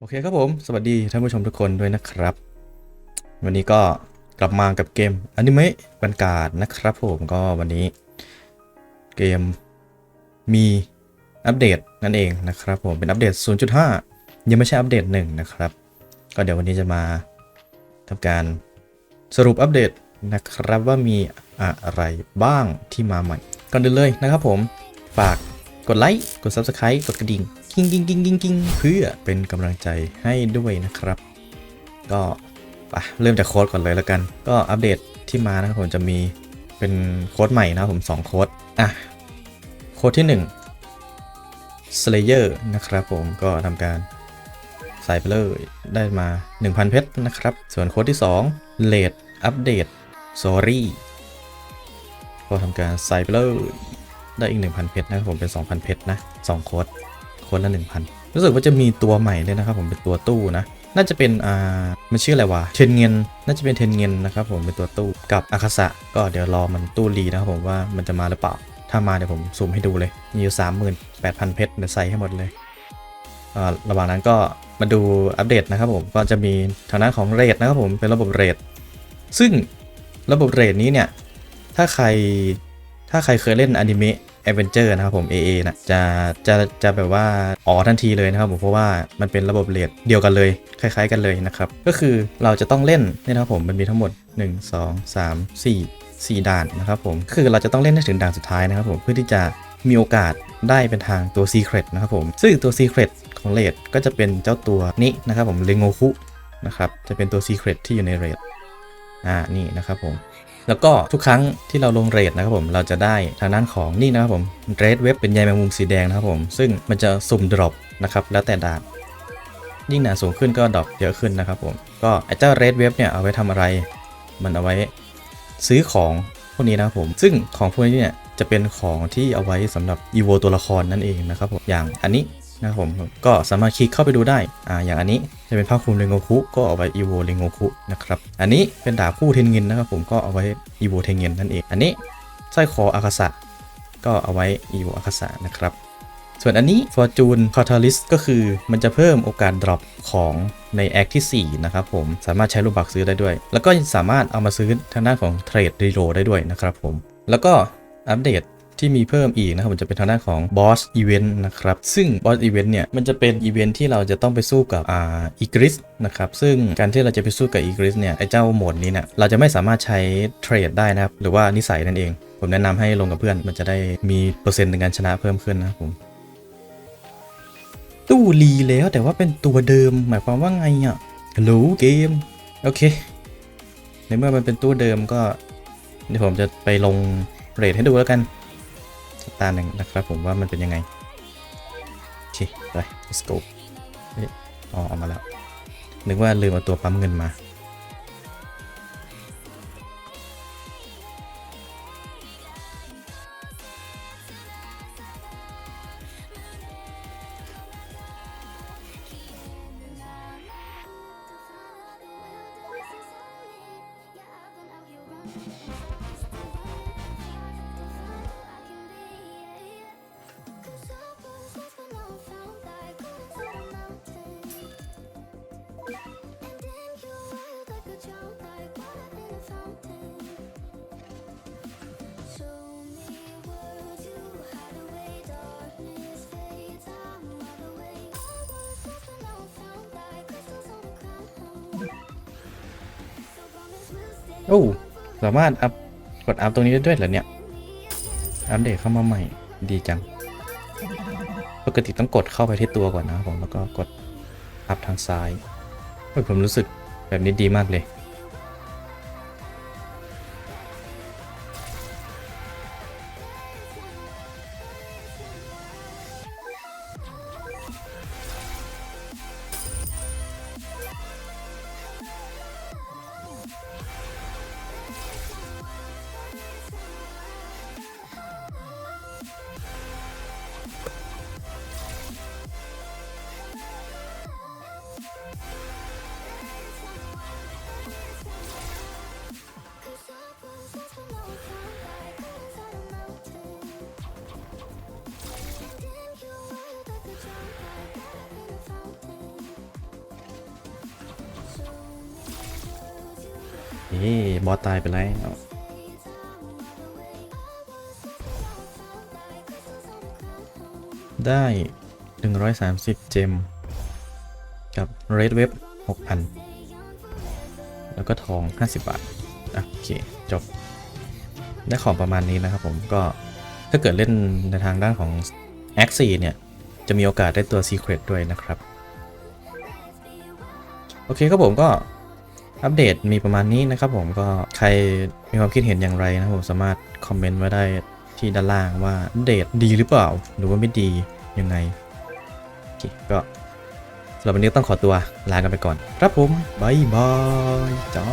โอเคครับผม สวัสดีท่านผู้ชมทุกคนด้วยนะครับ วันนี้ก็กลับมากับเกมอนิเมะบันการดนะครับผมก็วันนี้ เกมมีอัปเดตนั่นเองนะครับผมเป็นอัปเดต 0.5 ยังไม่ใช่อัปเดต 1 นะครับ ก็เดี๋ยววันนี้จะมาทำการสรุปอัปเดตนะครับว่ามีอะไรบ้างที่มาใหม่ก่อนอื่นเลยนะครับผม ฝากกดไลค์กด Subscribe กดกระดิ่ง กิ้งกิ้งกิ้งกิ้งกิ้งเพื่อเป็นกำลังใจให้ด้วยนะครับ ก็ไปเริ่มจากโค้ดก่อนเลยแล้วกัน ก็อัปเดตที่มานะผมจะมีเป็นโค้ดใหม่นะผม2โค้ดอะโค้ดที่1 Slayer นะครับผมก็ทำการใส่ไปเลยได้มา 1,000 เพชรนะครับ ส่วนโค้ดที่2 Late Update Sorry ก็ทำการใส่ไปเลยได้อีก 1,000 เพชรนะผมเป็น 2,000 เพชรนะ 2 โค้ด ค้ดละ1,000 รู้สึกว่าจะมีตัวใหม่เลยนะครับผมเป็นตัวตู้นะ น่าจะเป็นอ่ามันชื่ออะไรวะเทนเงินน่าจะเป็นเทนเงินนะครับผมเป็นตัวตู้กับอาคาสะก็เดี๋ยวรอมันตู้รีนะครับผมว่ามันจะมาหรือเปล่า ถ้ามาเดี๋ยวผมซูมให้ดูเลย มีอยู่ 38,000 เพชรเดี๋ยวใส่ให้หมดเลยอ่าระหว่างนั้นก็มาดูอัปเดตนะครับผมก็จะมีทางด้านของเรทนะครับผมเป็นระบบเรทซึ่งระบบเรทนี้เนี่ยถ้าใครถ้าใครเคยเล่นอนิเมะ แอดเวนเจอร์นะครับผม AA นะจะจะจะแบบว่าอ๋อทันทีเลยนะครับผมเพราะว่ามันเป็นระบบเรทเดียวกันเลย คล้าย ๆ กันเลยนะครับก็คือเราจะต้องเล่นนี่นะครับผมมันมีทั้งหมด 1 2 3 4 4 ด่านนะครับผมคือเราจะต้องเล่นให้ถึงด่านสุดท้ายนะครับผมเพื่อที่จะมีโอกาสได้เป็นทางตัว Secret นะครับผม ซึ่งตัว Secret ของเรทก็จะเป็นเจ้าตัวนี้นะครับผมเรโงคุนะครับจะเป็นตัว Secret ที่อยู่ในเรทอ่านี่นะครับผม แล้วก็ทุกครั้งที่เราลงเรทนะครับผมเราจะได้ทางด้านของนี่นะครับผมเรดเว็บเป็นใยแมงมุมสีแดงนะครับผม ซึ่งมันจะสุ่มดรอปนะครับแล้วแต่ดานยิ่งด่าสูงขึ้นก็ดรอปเยอะขึ้นนะครับผมก็ไอ้เจ้าเรดเว็บเนี่ยเอาไว้ทำอะไร มันเอาไว้ซื้อของพวกนี้นะครับผม ซึ่งของพวกนี้เนี่ยจะเป็นของที่เอาไว้สำหรับอีโวตัวละครนั่นเองนะครับผมอย่างอันนี้ นะครับผมก็สามารถคลิกเข้าไปดูได้อ่าอย่างอันนี้จะเป็นผ้าคลุมเรโงคุก็เอาไว้อีโวเรโงคุนะครับอันนี้เป็นดาบคู่เทนเงินนะครับผมก็เอาไว้อีโวเทนเงินนั่นเองอันนี้สร้อยคออาคาสะก็เอาไว้อีโวอาคาสะนะครับส่วนอันนี้ Fortune Catalyst ก็คือมันจะเพิ่มโอกาสดรอปของในแอคที่4นะครับผมสามารถใช้รูปบักซื้อได้ด้วย แล้วก็สามารถเอามาซื้อทางด้านของเทรดรีโ d ได้ด้วยนะครับผมแล้วก็อัปเดต ที่มีเพิ่มอีกนะครับผมจะเป็นทางด้านของ Boss Event นะครับซึ่ง Boss Event เนี่ยมันจะเป็นอีเวนท์ที่เราจะต้องไปสู้กับอ่าอีกริสนะครับซึ่งการที่เราจะไปสู้กับอีกริสเนี่ยไอ้เจ้าโหมดนี้เนี่ยเราจะไม่สามารถใช้เทรดได้นะครับหรือว่านิสัยนั่นเอง ผมแนะนำให้ลงกับเพื่อนมันจะได้มีเปอร์เซ็นต์ในการชนะเพิ่มขึ้นนะครับผมตู้รีแล้วแต่ว่าเป็นตัวเดิมหมายความว่าไงอะฮัลโหลเกมโอเคในเมื่อมันเป็นตู้เดิมก็เดี๋ยวผมจะไปลงเรทให้ดูแล้วกัน ตาหนึ่งนะครับผมว่ามันเป็นยังไงโอเคไป let's go เอ๊ะอ๋อเอามาแล้ว นึกว่าลืมเอาตัวปั๊มเงินมา โอ้สามารถอัพกดอัพตรงนี้ได้ด้วยเหรอเนี่ย อัปเดตเข้ามาใหม่ดีจัง ปกติต้องกดเข้าไปที่ตัวก่อนนะผมแล้วก็กดอัพทางซ้ายเฮ้ยผมรู้สึกแบบนี้ดีมากเลย เอ๊บอสตายไปแล้วได้ 130 เจม กับ Red Web 6,000 แล้วก็ทอง 50 บาท โอเค จบ ได้ของประมาณนี้นะครับผมก็ถ้าเกิดเล่นในทางด้านของ a x 4เนี่ย จะมีโอกาสได้ตัว Secret ด้วยนะครับ โอเคครับผมก็ อัปเดตมีประมาณนี้นะครับผมก็ใครมีความคิดเห็นอย่างไรนะผมสามารถคอมเมนต์ไว้ได้ที่ด้านล่างว่าอัปเดตดีหรือเปล่า หรือว่าไม่ดียังไงโอเคก็สำหรับวันนี้ต้องขอตัวลากันไปก่อน ครับผมบายบายจ้า